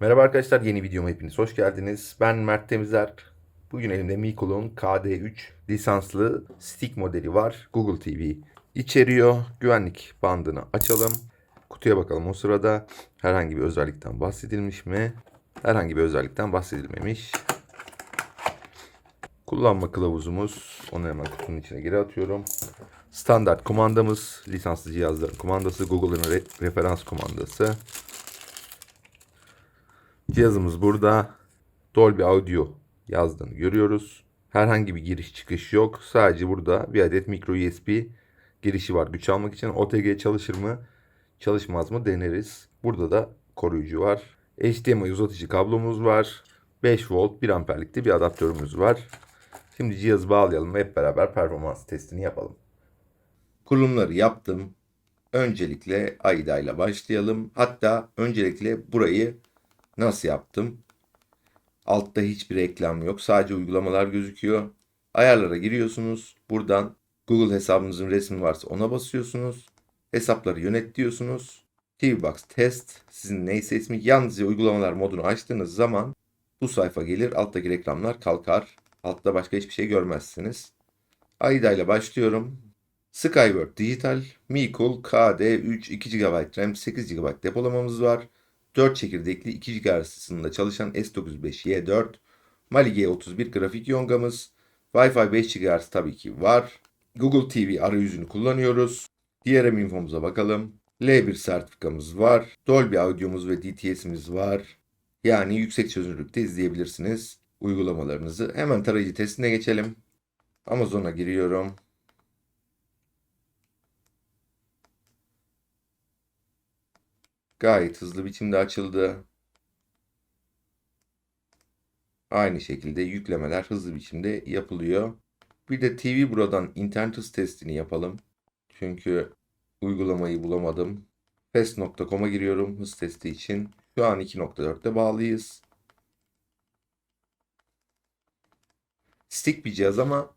Merhaba arkadaşlar yeni videoma hepiniz hoş geldiniz. Ben Mert Temizer. Bugün elimde Mikol'un KD3 lisanslı stick modeli var. Google TV içeriyor. Güvenlik bandını açalım. Kutuya bakalım o sırada herhangi bir özellikten bahsedilmiş mi? Herhangi bir özellikten bahsedilmemiş. Kullanma kılavuzumuz. Onu hemen kutunun içine geri atıyorum. Standart kumandamız, lisanslı cihazların kumandası, Google'ın re- referans kumandası. Cihazımız burada. Dolby Audio yazdığını görüyoruz. Herhangi bir giriş çıkış yok. Sadece burada bir adet micro USB girişi var güç almak için. OTG çalışır mı? Çalışmaz mı? Deneriz. Burada da koruyucu var. HDMI uzatıcı kablomuz var. 5 volt 1 amperlikte bir adaptörümüz var. Şimdi cihazı bağlayalım ve hep beraber performans testini yapalım. Kurulumları yaptım. Öncelikle AIDA ile başlayalım. Hatta öncelikle burayı nasıl yaptım? Altta hiçbir reklam yok. Sadece uygulamalar gözüküyor. Ayarlara giriyorsunuz. Buradan Google hesabınızın resmi varsa ona basıyorsunuz. Hesapları yönet diyorsunuz. TVBox test sizin neyse ismi yalnızca uygulamalar modunu açtığınız zaman bu sayfa gelir. Alttaki reklamlar kalkar. Altta başka hiçbir şey görmezsiniz. AIDA ile başlıyorum. Skyward Digital, Mikul KD3 2 GB RAM 8 GB depolamamız var. 4 çekirdekli 2 GHz hızında çalışan S95Y4, Mali G31 grafik yongamız, Wi-Fi 5 GHz tabii ki var. Google TV arayüzünü kullanıyoruz. DRM infomuza bakalım. L1 sertifikamız var. Dolby Audio'muz ve DTS'imiz var. Yani yüksek çözünürlükte izleyebilirsiniz uygulamalarınızı. Hemen tarayıcı testine geçelim. Amazon'a giriyorum. Gayet hızlı biçimde açıldı. Aynı şekilde yüklemeler hızlı biçimde yapılıyor. Bir de TV buradan internet hız testini yapalım. Çünkü uygulamayı bulamadım. Fast.com'a giriyorum hız testi için. Şu an 2.4'te bağlıyız. Stick bir cihaz ama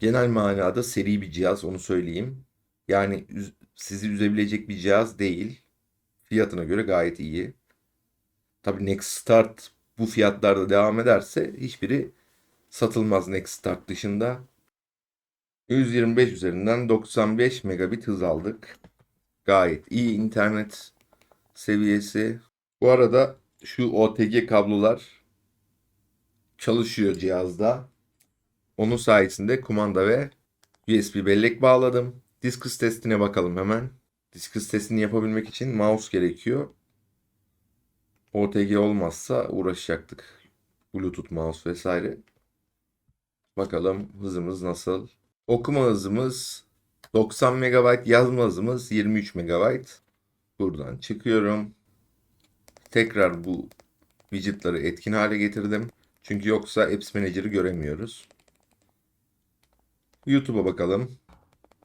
genel manada seri bir cihaz onu söyleyeyim. Yani sizi üzebilecek bir cihaz değil. Fiyatına göre gayet iyi. Tabii Next Start bu fiyatlarda devam ederse hiçbiri satılmaz Next Start dışında. 125 üzerinden 95 megabit hız aldık. Gayet iyi internet seviyesi. Bu arada şu OTG kablolar çalışıyor cihazda. Onun sayesinde kumanda ve USB bellek bağladım. Disk hız testine bakalım hemen. Disk hız testini yapabilmek için mouse gerekiyor. OTG olmazsa uğraşacaktık. Bluetooth mouse vesaire. Bakalım hızımız nasıl? Okuma hızımız 90 MB, yazma hızımız 23 MB. Buradan çıkıyorum. Tekrar bu widgetları etkin hale getirdim. Çünkü yoksa Apps Manager'ı göremiyoruz. YouTube'a bakalım.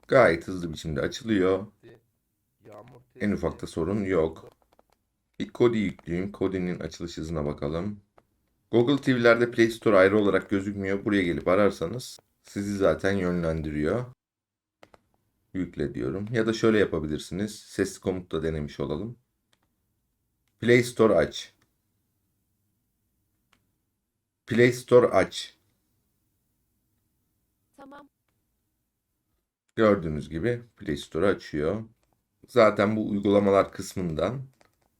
Gayet hızlı biçimde açılıyor. En ufakta sorun yok. Bir Kodi yükleyeyim. Kodi'nin açılış hızına bakalım. Google TV'lerde Play Store ayrı olarak gözükmüyor. Buraya gelip ararsanız sizi zaten yönlendiriyor. Yükle diyorum. Ya da şöyle yapabilirsiniz. Sesli komutla denemiş olalım. Play Store aç. Play Store aç. Tamam. Gördüğünüz gibi Play Store açıyor. Zaten bu uygulamalar kısmından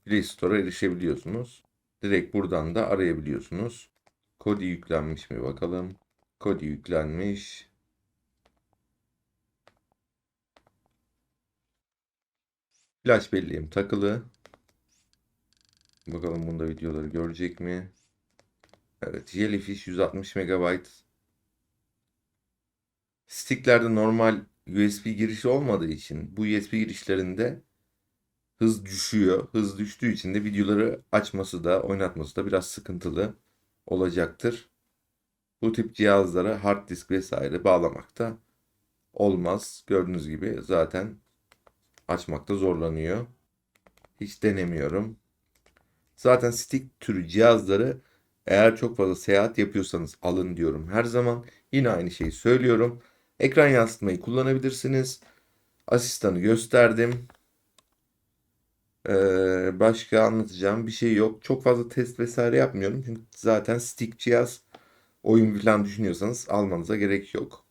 Play Store'a erişebiliyorsunuz. Direkt buradan da arayabiliyorsunuz. Kodi yüklenmiş mi bakalım. Kodi yüklenmiş. Flash belleğim takılı. Bakalım bunda videoları görecek mi? Evet, Jellyfish 160 MB. Sticklerde normal USB girişi olmadığı için bu USB girişlerinde hız düşüyor. Hız düştüğü için de videoları açması da oynatması da biraz sıkıntılı olacaktır. Bu tip cihazlara hard disk vesaire bağlamakta olmaz. Gördüğünüz gibi zaten açmakta zorlanıyor. Hiç denemiyorum. Zaten stick türü cihazları eğer çok fazla seyahat yapıyorsanız alın diyorum her zaman. Yine aynı şeyi söylüyorum. Ekran yansıtmayı kullanabilirsiniz. Asistanı gösterdim. Ee, başka anlatacağım bir şey yok. Çok fazla test vesaire yapmıyorum. Çünkü zaten stick cihaz oyun falan düşünüyorsanız almanıza gerek yok.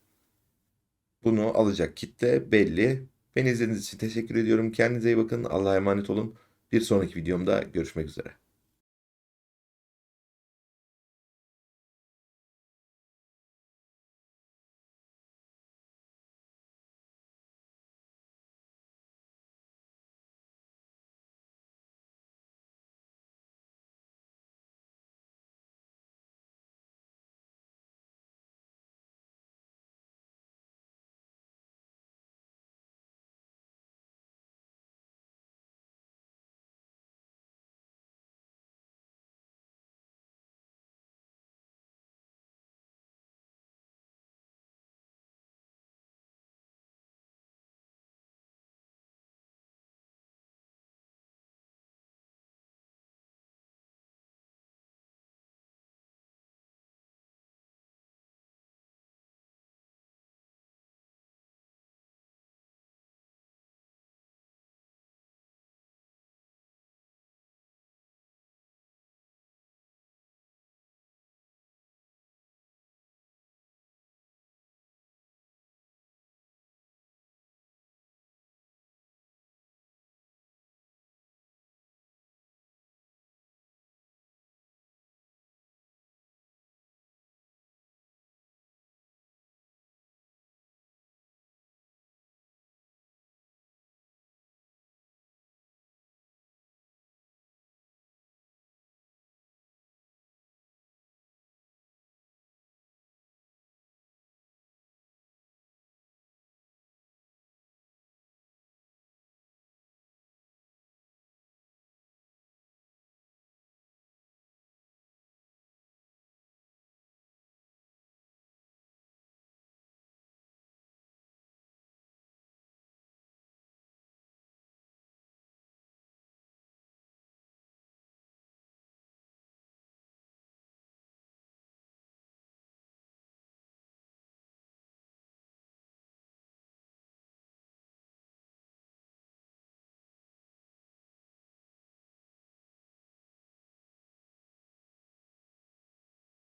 Bunu alacak kitle belli. Beni izlediğiniz için teşekkür ediyorum. Kendinize iyi bakın. Allah'a emanet olun. Bir sonraki videomda görüşmek üzere.